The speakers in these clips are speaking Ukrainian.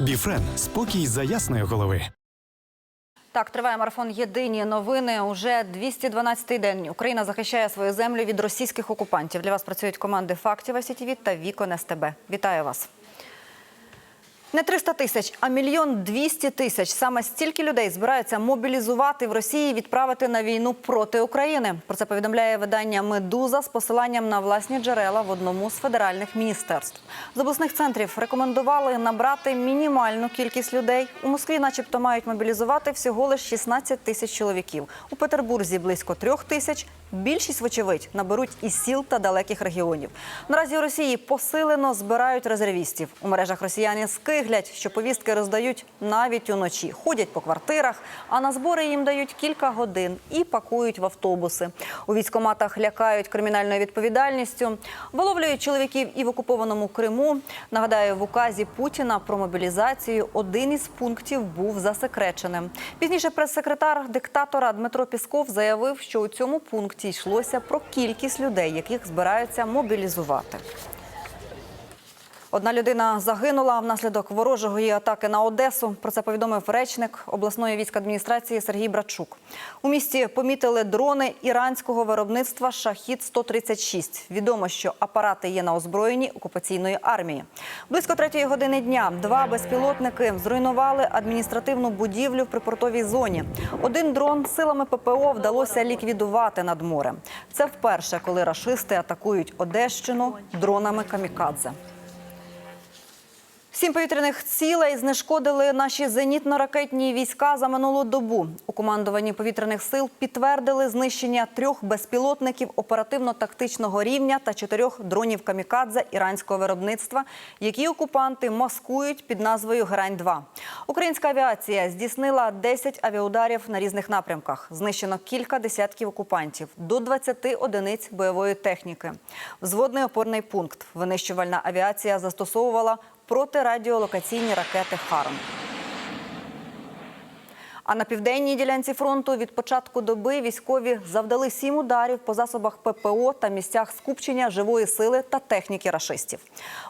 Біфрен спокій за ясної голови. Так, триває марафон Єдині новини. Уже 212-й день. Україна захищає свою землю від російських окупантів. Для вас працюють команди фактів СІТВ та Вікон СТБ. Вітаю вас. Не 300 тисяч, а мільйон 200 тисяч. Саме стільки людей збираються мобілізувати в Росії і відправити на війну проти України. Про це повідомляє видання Медуза з посиланням на власні джерела в одному з федеральних міністерств. З обласних центрів рекомендували набрати мінімальну кількість людей. У Москві, начебто, мають мобілізувати всього лише 16 тисяч чоловіків. У Петербурзі близько трьох тисяч. Більшість, вочевидь, наберуть із сіл та далеких регіонів. Наразі у Росії посилено збирають резервістів. У мережах росіяни скиглять, що повістки роздають навіть уночі. Ходять по квартирах, а на збори їм дають кілька годин і пакують в автобуси. У військоматах лякають кримінальною відповідальністю, виловлюють чоловіків і в окупованому Криму. Нагадаю, в указі Путіна про мобілізацію один із пунктів був засекреченим. Пізніше прес-секретар диктатора Дмитро Пісков заявив, що у цьому пункті йшлося про кількість людей, яких збираються мобілізувати. Одна людина загинула внаслідок ворожої атаки на Одесу. Про це повідомив речник обласної військадміністрації Сергій Брачук. У місті помітили дрони іранського виробництва Шахід 136 Відомо, що апарати є на озброєнні окупаційної армії. Близько третьої години дня два безпілотники зруйнували адміністративну будівлю в припортовій зоні. Один дрон силами ППО вдалося ліквідувати над морем. Це вперше, коли рашисти атакують Одещину дронами камікадзе. Сім повітряних цілей знешкодили наші зенітно-ракетні війська за минулу добу. У командуванні повітряних сил підтвердили знищення трьох безпілотників оперативно-тактичного рівня та чотирьох дронів камікадзе іранського виробництва, які окупанти маскують під назвою Герань-2. Українська авіація здійснила 10 авіаударів на різних напрямках. Знищено кілька десятків окупантів, до 20 одиниць бойової техніки. Взводний опорний пункт. Винищувальна авіація застосовувала протирадіолокаційні ракети «Харм». А на південній ділянці фронту від початку доби військові завдали сім ударів по засобах ППО та місцях скупчення живої сили та техніки рашистів.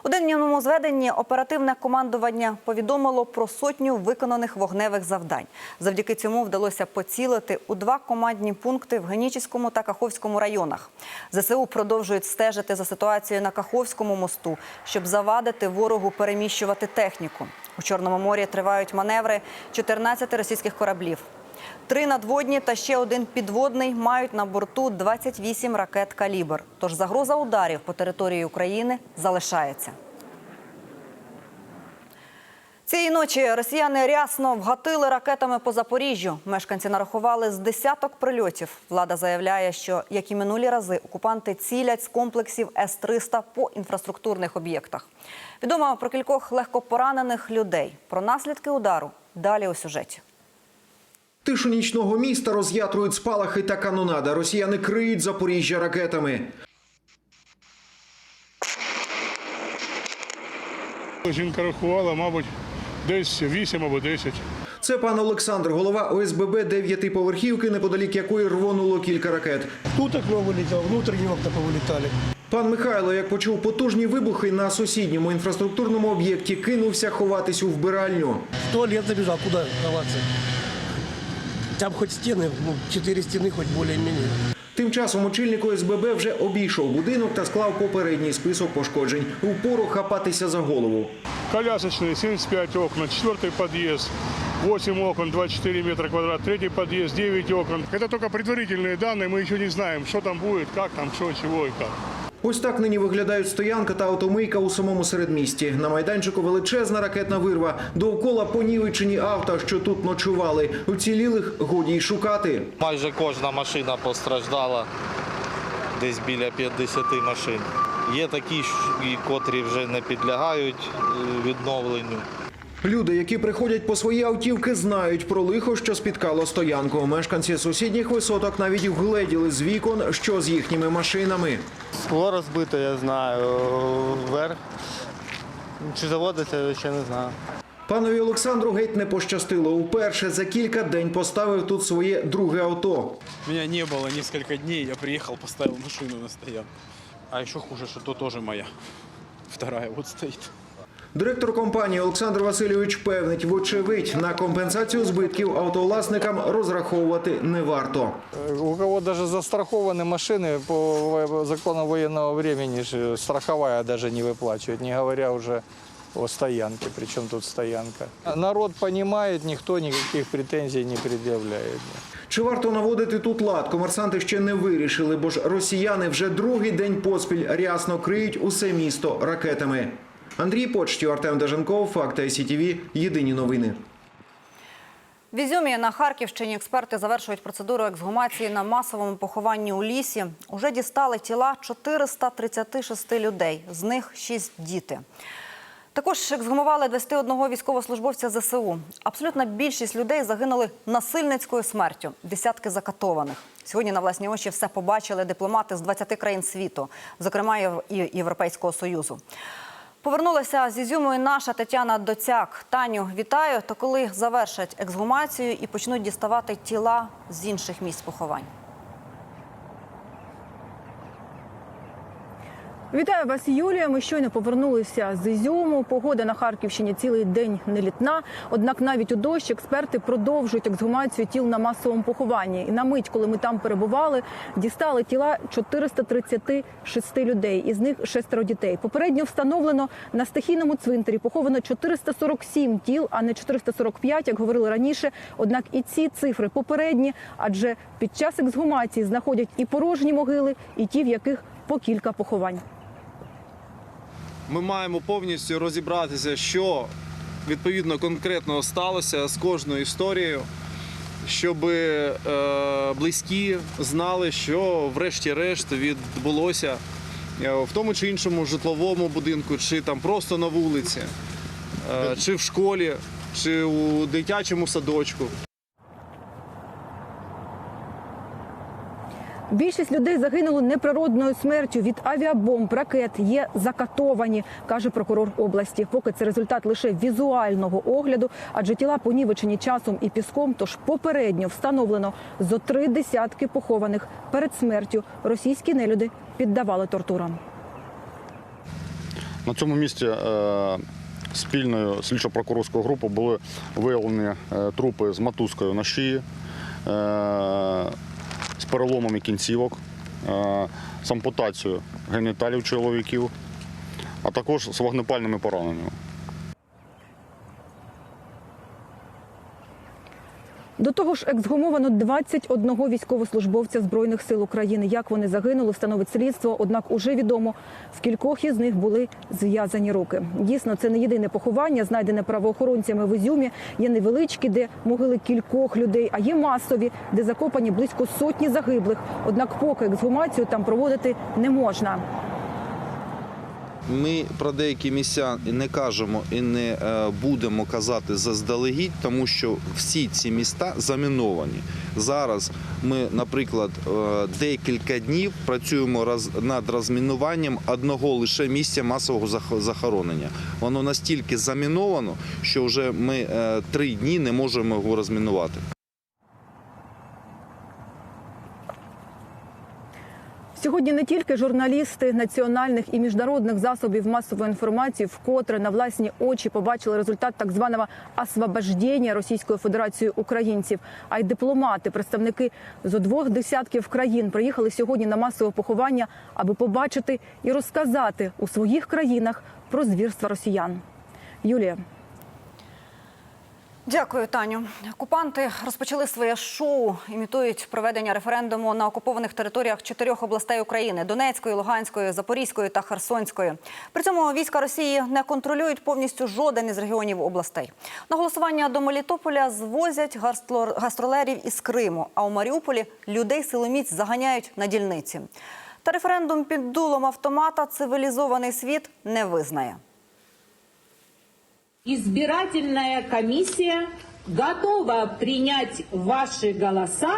У денному зведенні оперативне командування повідомило про сотню виконаних вогневих завдань. Завдяки цьому вдалося поцілити у два командні пункти в Генічеському та Каховському районах. ЗСУ продовжують стежити за ситуацією на Каховському мосту, щоб завадити ворогу переміщувати техніку. У Чорному морі тривають маневри 14 російських кораблів. Три надводні та ще один підводний мають на борту 28 ракет «Калібр». Тож загроза ударів по території України залишається. Цієї ночі росіяни рясно вгатили ракетами по Запоріжжю. Мешканці нарахували з десяток прильотів. Влада заявляє, що, як і минулі рази, окупанти цілять з комплексів С-300 по інфраструктурних об'єктах. Відомо про кількох легкопоранених людей. Про наслідки удару далі у сюжеті. Тишу нічного міста роз'ятрують спалахи та канонада. Росіяни криють Запоріжжя ракетами. Жінка рахувала, мабуть, десь 8 або 10. Це пан Олександр, голова ОСББ дев'ятиповерхівки, неподалік якої рвонуло кілька ракет. Тут окно вылетело, внутренние окна повылетали. Пан Михайло, як почув потужні вибухи на сусідньому інфраструктурному об'єкті, кинувся ховатись у вбиральню. В туалет забежал, куда ховаться? Там хоть стены, ну, четыре стены хоть более-менее. Тим часом очільник ОСББ вже обійшов будинок та склав попередній список пошкоджень. Упору хапатися за голову. Колясочные 75 окон, четвертый подъезд, 8 окон, 24 метра квадрат, третий подъезд, 9 окон. Это только предварительные данные, мы еще не знаем, что там будет, как там, что, чего и как. Ось так нині виглядають стоянка та автомийка у самому середмісті. На майданчику величезна ракетна вирва. Довкола понівечені авто, що тут ночували. Уцілілих годі й шукати. Майже кожна машина постраждала, десь біля 50 машин. Є такі, котрі вже не підлягають е, відновленню. Люди, які приходять по свої автівки, знають про лихо, що спіткало стоянку. Мешканці сусідніх висоток навіть вгледіли з вікон, що з їхніми машинами. Скло розбито, я знаю. Вверх. Чи заводиться, ще не знаю. Панові Олександру геть не пощастило. Уперше за кілька день поставив тут своє друге авто. Меня не было несколько дней, я приехал, поставил машину на стоянку. А еще хуже, что то тоже моя. Вторая вот стоит. Директор компанії Олександр Васильович певнить, вочевидь, на компенсацію збитків автовласникам розраховувати не варто. У кого даже застрахованы машины по закону военного времени, же страховая даже не выплачивает, не говоря уже о стоянке. Причем тут стоянка. Народ понимает, никто никаких претензий не предъявляет. Чи варто наводити тут лад? Комерсанти ще не вирішили, бо ж росіяни вже другий день поспіль рясно криють усе місто ракетами. Андрій Почтів, Артем Даженков, Факти СІТВ. Єдині новини. В Ізюмі на Харківщині експерти завершують процедуру ексгумації на масовому похованні у лісі. Уже дістали тіла 436 людей, з них 6 діти. Також ексгумували 21 військовослужбовця ЗСУ. Абсолютна більшість людей загинули насильницькою смертю, десятки закатованих. Сьогодні на власні очі все побачили дипломати з 20 країн світу, зокрема і Європейського Союзу. Повернулася з Ізюму і наша Тетяна Доцяк. Таню, вітаю. То коли завершать ексгумацію і почнуть діставати тіла з інших місць поховань? Вітаю вас, Юлія. Ми щойно повернулися з Ізюму. Погода на Харківщині цілий день нелітна. Однак навіть у дощ експерти продовжують ексгумацію тіл на масовому похованні. І на мить, коли ми там перебували, дістали тіла 436 людей, із них шестеро дітей. Попередньо встановлено на стихійному цвинтарі поховано 447 тіл, а не 445, як говорили раніше. Однак і ці цифри попередні, адже під час ексгумації знаходять і порожні могили, і ті, в яких по кілька поховань. Ми маємо повністю розібратися, що відповідно конкретно сталося з кожною історією, щоб е, близькі знали, що врешті-решт відбулося е, в тому чи іншому житловому будинку, чи там просто на вулиці, е, чи в школі, чи у дитячому садочку. Більшість людей загинули неприродною смертю від авіабомб, ракет, є закатовані, каже прокурор області. Поки це результат лише візуального огляду, адже тіла понівечені часом і піском. Тож попередньо встановлено зо три десятки похованих перед смертю. Російські нелюди піддавали тортурам. На цьому місці е, спільною слідчо-прокурорською групою були виявлені е, трупи з мотузкою на шиї, е, з переломами кінцівок, е, з ампутацією геніталів чоловіків, а також з вогнепальними пораненнями. До того ж, ексгумовано 21 військовослужбовця збройних сил України. Як вони загинули, встановить слідство. Однак уже відомо, в кількох із них були зв'язані руки. Дійсно, це не єдине поховання, знайдене правоохоронцями в Ізюмі. Є невеличкі, де могили кількох людей, а є масові, де закопані близько сотні загиблих. Однак, поки ексгумацію там проводити не можна. Ми про деякі місця не кажемо і не е, будемо казати заздалегідь, тому що всі ці міста заміновані. Зараз ми, наприклад, е, декілька днів працюємо над розмінуванням одного лише місця масового зах- захоронення. Воно настільки заміновано, що вже ми е, три дні не можемо його розмінувати. Сьогодні не тільки журналісти національних і міжнародних засобів масової інформації вкотре на власні очі побачили результат так званого освобождення Російською Федерацією українців, а й дипломати, представники зо двох десятків країн приїхали сьогодні на масове поховання, аби побачити і розказати у своїх країнах про звірства росіян. Юлія. Дякую, Таню. Окупанти розпочали своє шоу, імітують проведення референдуму на окупованих територіях чотирьох областей України: Донецької, Луганської, Запорізької та Херсонської. При цьому війська Росії не контролюють повністю жоден із регіонів областей. На голосування до Мелітополя звозять гастролерів із Криму. А у Маріуполі людей силоміць заганяють на дільниці. Та референдум під дулом автомата цивілізований світ не визнає. Избирательная комиссия готова принять ваши голоса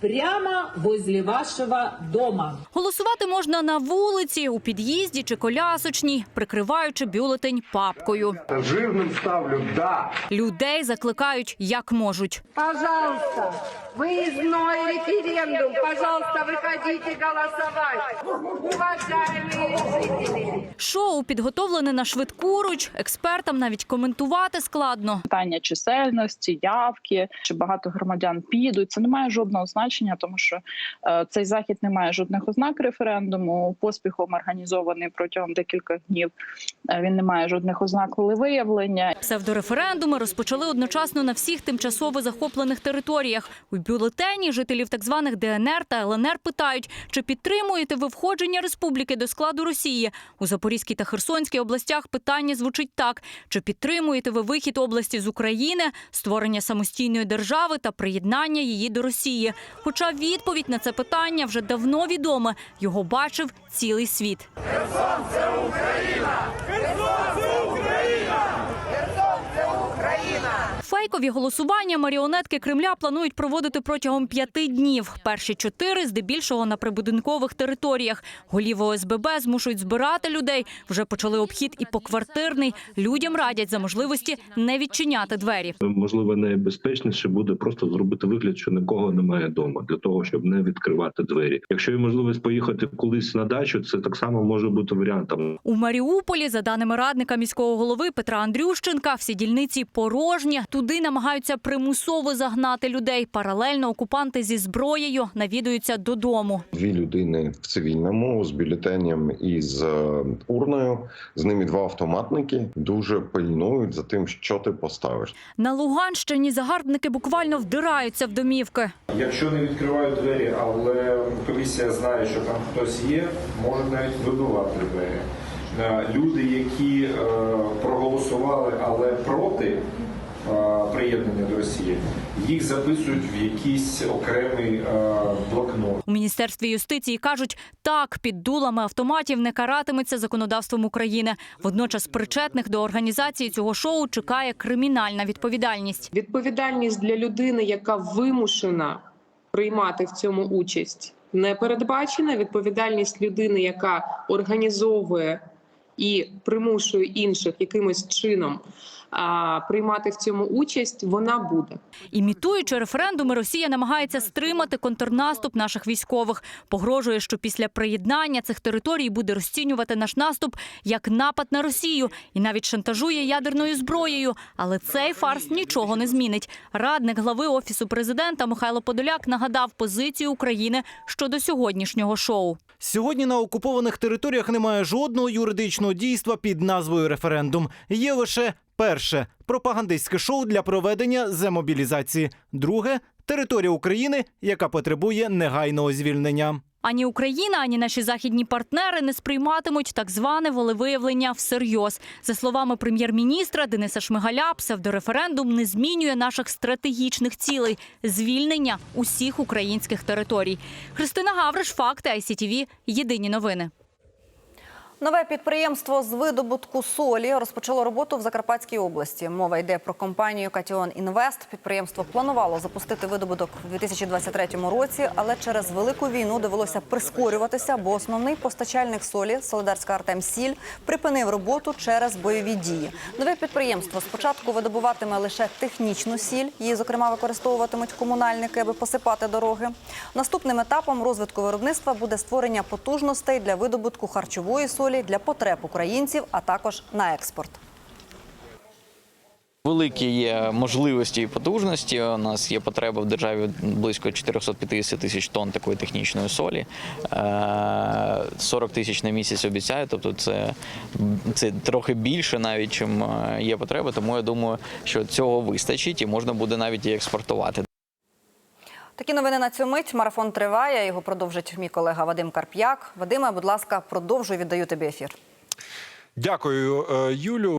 прямо возле вашего дома. Голосувати можна на вулиці, у під'їзді чи колясочній, прикриваючи бюлетень папкою. Жирним ставлю «да». Людей закликають як можуть. Пожалуйста, выездной референдум. Пожалуйста, выходите голосовать. Уважаемые жители. Шоу підготовлене на швидкуруч. Експертам навіть коментувати складно. питання чисельності, явки, чи багато громадян підуть. Це не має жодного значення, тому що е, цей захід не має жодних ознак референдуму. Поспіхом організований протягом декількох днів. Е, він не має жодних ознак волевиявлення. Псевдореферендуми розпочали одночасно на всіх тимчасово захоплених територіях. У бюлетені жителів так званих ДНР та ЛНР питають, чи підтримуєте ви входження республіки до складу Росії. У Запорізькій та Херсонській областях питання звучить так: чи підтримуєте ви вихід області з України, створення самостійної держави та приєднання її до Росії? Хоча відповідь на це питання вже давно відоме. Його бачив цілий світ. Фейкові голосування маріонетки Кремля планують проводити протягом п'яти днів. Перші чотири здебільшого на прибудинкових територіях. Голів ОСББ змушують збирати людей. Вже почали обхід і поквартирний. Людям радять за можливості не відчиняти двері. Можливо, найбезпечніше буде просто зробити вигляд, що нікого немає вдома, для того, щоб не відкривати двері. Якщо є можливість поїхати кудись на дачу, це так само може бути варіантом. У Маріуполі, за даними радника міського голови Петра Андрющенка, всі дільниці порожні. Туди намагаються примусово загнати людей. Паралельно окупанти зі зброєю навідуються додому. Дві людини в цивільному з бюлетенем і з е, урною. З ними два автоматники дуже пильнують за тим, що ти поставиш. На Луганщині загарбники буквально вдираються в домівки. Якщо не відкривають двері, але комісія знає, що там хтось є, можуть навіть вибивати двері. Е, Люди, які е, проголосували, але проти приєднання до Росії, їх записують в якийсь окремий е, блокнот. У міністерстві юстиції кажуть, так під дулами автоматів не каратиметься законодавством України. Водночас причетних до організації цього шоу чекає кримінальна відповідальність. Відповідальність для людини, яка вимушена приймати в цьому участь, не передбачена. Відповідальність людини, яка організовує і примушує інших якимось чином приймати в цьому участь, вона буде. Імітуючи референдуми, Росія намагається стримати контрнаступ наших військових. Погрожує, що після приєднання цих територій буде розцінювати наш наступ як напад на Росію і навіть шантажує ядерною зброєю. Але цей фарс нічого не змінить. Радник глави офісу президента Михайло Подоляк нагадав позицію України щодо сьогоднішнього шоу. Сьогодні на окупованих територіях немає жодного юридичного дійства під назвою референдум. Є лише перше пропагандистське шоу для проведення земобілізації. Друге територія України, яка потребує негайного звільнення. Ані Україна, ані наші західні партнери не сприйматимуть так зване волевиявлення всерйоз. За словами прем'єр-міністра Дениса Шмигаля, псевдореферендум не змінює наших стратегічних цілей звільнення усіх українських територій. Христина Гавриш, факти ICTV, Єдині новини. Нове підприємство з видобутку солі розпочало роботу в Закарпатській області. Мова йде про компанію Катіон Інвест. Підприємство планувало запустити видобуток у 2023 році, але через велику війну довелося прискорюватися, бо основний постачальник солі Солидарська Артем Сіль припинив роботу через бойові дії. Нове підприємство спочатку видобуватиме лише технічну сіль. Її зокрема використовуватимуть комунальники, аби посипати дороги. Наступним етапом розвитку виробництва буде створення потужностей для видобутку харчової солі для потреб українців, а також на експорт. Великі є можливості і потужності. У нас є потреба в державі близько 450 тисяч тонн такої технічної солі. Е, 40 тисяч на місяць обіцяють. Тобто це, це трохи більше навіть, чим е, є потреба. Тому я думаю, що цього вистачить і можна буде навіть і експортувати. Такі новини на цю мить. Марафон триває. Його продовжить мій колега Вадим Карп'як. Вадиме, будь ласка, продовжуй. Віддаю тобі ефір. Дякую, е, Юлю.